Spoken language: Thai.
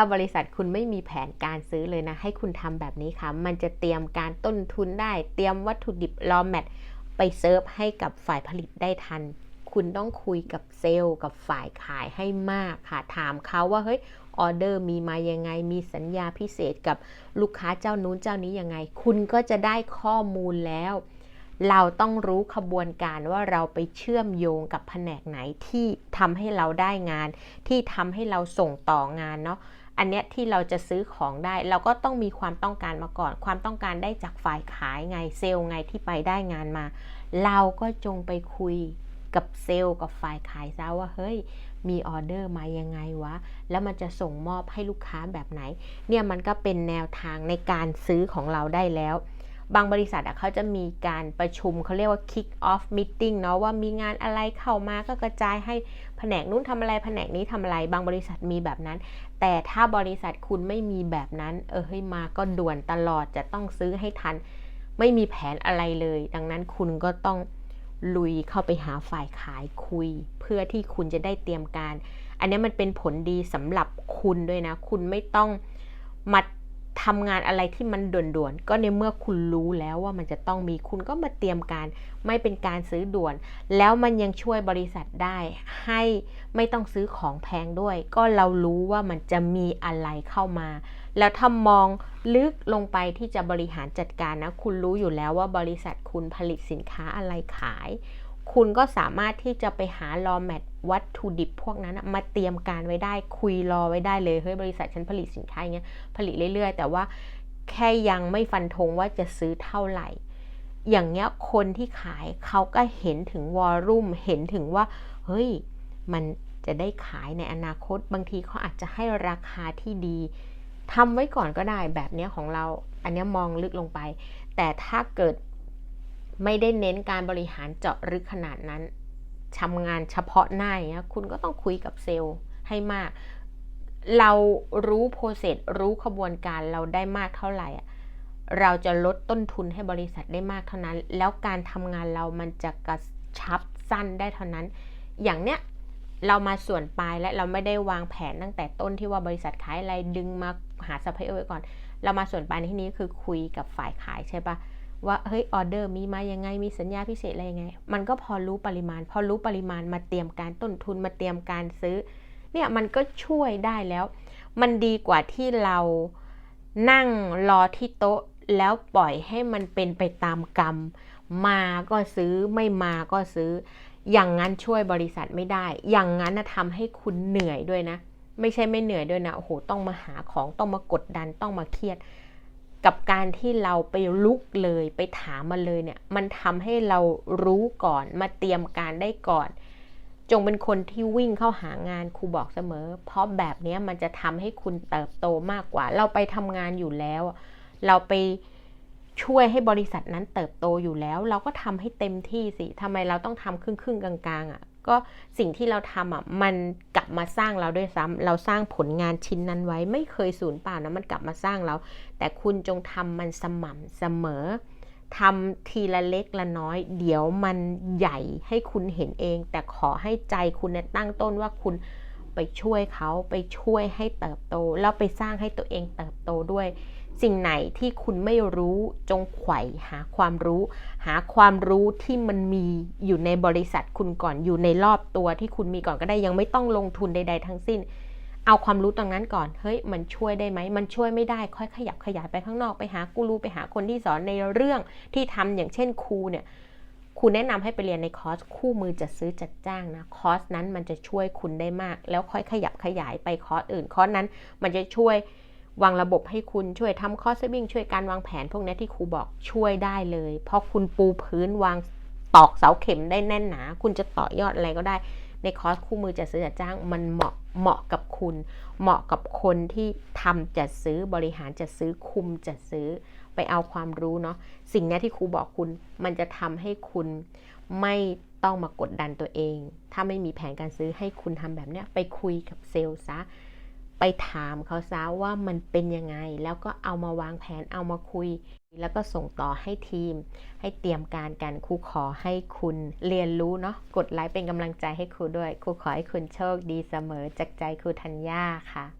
ถ้าบริษัทคุณไม่มีแผนการซื้อเลยนะ ให้คุณทำแบบนี้ค่ะ มันจะเตรียมการต้นทุนได้ เตรียมวัตถุดิบรอแมทไปเซิร์ฟให้กับฝ่ายผลิตได้ทัน คุณต้องคุยกับเซลล์กับฝ่ายขายให้มากค่ะ ถามเขาว่าเฮ้ยออเดอร์มีมายังไง มีสัญญาพิเศษกับลูกค้าเจ้านู้นเจ้านี้ยังไง คุณก็จะได้ข้อมูลแล้ว เราต้องรู้ขบวนการว่าเราไปเชื่อมโยงกับแผนกไหนที่ทำให้เราได้งาน ที่ทำให้เราส่งต่องานเนาะ อันเนี้ยที่เราจะซื้อของได้ เราก็ต้องมีความต้องการมาก่อน ความต้องการได้จากฝ่ายขายไงเซลล์ไงที่ไปได้งานมา เราก็จงไปคุยกับเซลล์กับฝ่ายขายซะว่าเฮ้ยมีออเดอร์มายังไงวะ แล้วมันจะส่งมอบให้ลูกค้าแบบไหน เนี่ยมันก็เป็นแนวทางในการซื้อของเราได้แล้ว บางบริษัทเขาจะมีการประชุมเขาเรียกว่า kick off meeting เนาะว่ามีงานอะไรเข้ามาก็กระจายให้แผนกนู้นทำอะไรแผนกนี้ทำอะไร บางบริษัทมีแบบนั้น แต่ถ้าบริษัทคุณไม่มีแบบนั้น เออเฮ้ยมาก็ด่วนตลอดจะต้องซื้อให้ทัน ไม่มีแผนอะไรเลย ดังนั้นคุณก็ต้องลุยเข้าไปหาฝ่ายขายคุย เพื่อที่คุณจะได้เตรียมการ อันนี้มันเป็นผลดีสำหรับคุณด้วยนะ คุณไม่ต้องมา ทำงานอะไรที่มันด่วนๆ ก็ในเมื่อคุณรู้แล้วว่ามันจะต้องมีคุณก็มาเตรียมการ ไม่เป็นการซื้อด่วน แล้วมันยังช่วยบริษัทได้ ให้ไม่ต้องซื้อของแพงด้วย ก็เรารู้ว่ามันจะมีอะไรเข้ามา แล้วถ้ามองลึกลงไปที่จะบริหารจัดการนะ คุณรู้อยู่แล้วว่าบริษัทคุณผลิตสินค้าอะไรขาย คุณก็สามารถที่จะไปหารอแมท วัตถุดิบพวกนั้นมาเตรียมการไว้ได้คุยรอไว้ได้เลยเฮ้ยบริษัทฉันผลิตสินค้าอย่างเงี้ยผลิตเรื่อย ๆ แต่ว่าแค่ยังไม่ฟันธงว่าจะซื้อเท่าไหร่ อย่างเงี้ยคนที่ขายเขาก็เห็นถึงวอลลุ่มเห็นถึงว่า เฮ้ย มันจะได้ขายในอนาคต บางทีเขาอาจจะให้ราคาที่ดีทำไว้ก่อนก็ได้แบบเนี้ยของเรา อันเนี้ยมองลึกลงไป แต่ถ้าเกิดไม่ได้เน้นการบริหารเจาะลึกขนาดนั้น ทำงานเฉพาะหน้าอย่างเงี้ยคุณก็ต้องคุยกับเซลล์ให้มาก เรารู้โปรเซสรู้ขบวนการเราได้มากเท่าไหร่เราจะลดต้นทุนให้บริษัทได้มากเท่านั้น แล้วการทำงานเรามันจะกระชับสั้นได้เท่านั้น อย่างเนี้ยเรามาส่วนปลายและเราไม่ได้วางแผนตั้งแต่ต้นที่ว่าบริษัทขายอะไรดึงมาหาซัพพลายเออร์ไว้ก่อน เรามาส่วนปลายในที่นี้คือคุยกับฝ่ายขายใช่ปะ ว่าเฮ้ยออเดอร์มีมายังไงมีสัญญาพิเศษอะไรยังไง มันก็พอรู้ปริมาณ พอรู้ปริมาณมาเตรียมการต้นทุนมาเตรียมการซื้อ เนี่ยมันก็ช่วยได้แล้ว มันดีกว่าที่เรานั่งรอที่โต๊ะแล้วปล่อยให้มันเป็นไปตามกรรม มาก็ซื้อไม่มาก็ซื้อ อย่างนั้นช่วยบริษัทไม่ได้ อย่างนั้นนะทำให้คุณเหนื่อยด้วยนะ ไม่ใช่ไม่เหนื่อยด้วยนะโอ้โหต้องมาหาของต้องมากดดันต้องมาเครียด กับการที่เราไปลุกเลยไปถามมาเลยเนี่ย มันทำให้เรารู้ก่อนมาเตรียมการได้ก่อน จงเป็นคนที่วิ่งเข้าหางานครูบอกเสมอ เพราะแบบนี้มันจะทำให้คุณเติบโตมากกว่า เราไปทำงานอยู่แล้ว เราไปช่วยให้บริษัทนั้นเติบโตอยู่แล้ว เราก็ทำให้เต็มที่สิทำไมเราต้องทำครึ่งๆกลางๆอะ ก็สิ่งที่เราทำอะมันกลับมาสร้างเราด้วยซ้ำเราสร้างผลงานชิ้นนั้นไว้ไม่เคยสูญเปล่านะมันกลับมาสร้างเรา แต่คุณจงทำมันสม่ำเสมอทำทีละเล็กละน้อย เดี๋ยวมันใหญ่ให้คุณเห็นเอง แต่ขอให้ใจคุณตั้งต้นว่าคุณไปช่วยเขาไปช่วยให้เติบโต แล้วไปสร้างให้ตัวเองเติบโตด้วย สิ่งไหนที่คุณไม่รู้จงไขว่หาความรู้ หาความรู้ที่มันมีอยู่ในบริษัทคุณก่อนอยู่ในรอบตัวที่คุณมีก่อนก็ได้ยังไม่ต้องลงทุนใด ๆ ทั้งสิ้น เอาความรู้ตรงนั้นก่อนเฮ้ยมันช่วยได้ไหมมันช่วยไม่ได้ ค่อยขยับขยายไปข้างนอกไปหากูรูไปหาคนที่สอนในเรื่องที่ทำอย่างเช่นครูเนี่ยครูแนะนำให้ไปเรียนในคอร์สคู่มือจัดซื้อจัดจ้างนะคอร์สนั้นมันจะช่วยคุณได้มาก แล้วค่อยขยับขยายไปคอร์สอื่นคอร์สนั้นมันจะช่วย วางระบบให้คุณช่วยทำคอสวิ่งช่วยการวางแผนพวกนี้ที่ครูบอกช่วยได้เลย เพราะคุณปูพื้นวางตอกเสาเข็มได้แน่นหนา คุณจะต่อยอดอะไรก็ได้ ในคอร์สคู่มือจัดซื้อจัดจ้าง มันเหมาะเหมาะกับคุณ เหมาะกับคนที่ทำจัดซื้อบริหารจัดซื้อคุมจัดซื้อไปเอาความรู้เนาะสิ่งนี้ที่ครูบอกคุณ มันจะทำให้คุณไม่ต้องมากดดันตัวเอง ถ้าไม่มีแผนการซื้อให้คุณทำแบบเนี้ยไปคุยกับเซลล์ซะ ไปถามเขาซะว่ามันเป็นยังไง แล้วก็เอามาวางแผนเอามาคุย แล้วก็ส่งต่อให้ทีม ให้เตรียมการกันครูขอให้คุณเรียนรู้เนาะกดไลค์เป็นกำลังใจให้ครูด้วยครูขอให้คุณโชคดีเสมอจากใจครูธัญญาค่ะ